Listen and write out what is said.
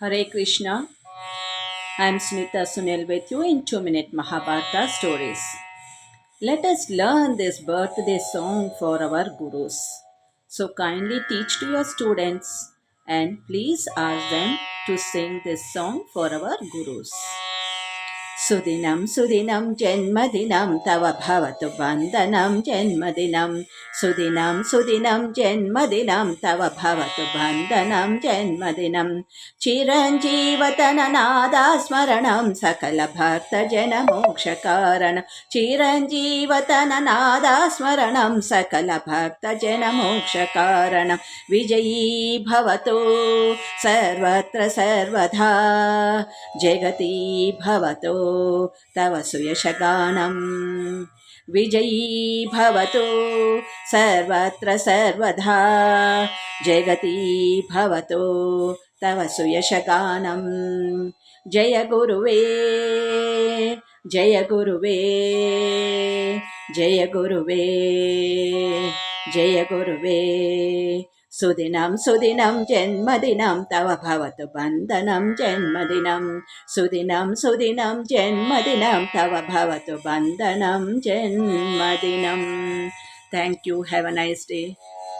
Hare Krishna. I am Smita Sunil with you in 2 Minute Mahabharata stories. Let us learn this birthday song for our gurus. So kindly teach to your students and please ask them to sing this song for our gurus. सुदिनं सुदिनं जन्मदिनं, तव भवतु वन्दनं जन्मदिनं। सुदिनं सुदिनं जन्मदिनं, तव भवतु वन्दनं जन्मदिनं। चिरञ्जीवतननादास्मरणं, सकलभक्तजनमोक्षकारण। चिरञ्जीवतननादास्मरणं, सकलभक्तजनमोक्षकारणं। विजयी भवतु सर्वत्र सर्वधा जगती भवतु। तव सुयशगानम्। विजयी भवतु सर्वत्र सर्वधा। जगती भवतु तव सुयशगानम्। जय गुरुवे जय गुरुवे जय गुरुवे जय गुरुवे। सुदिनं सुदिनं जन्मदिनं तव भवतु बन्दनं जन्मदिनं सुदिनं सुदिनं जन्मदिनं तव भवतु बन्दनं जन्मदिनं thank you have a nice day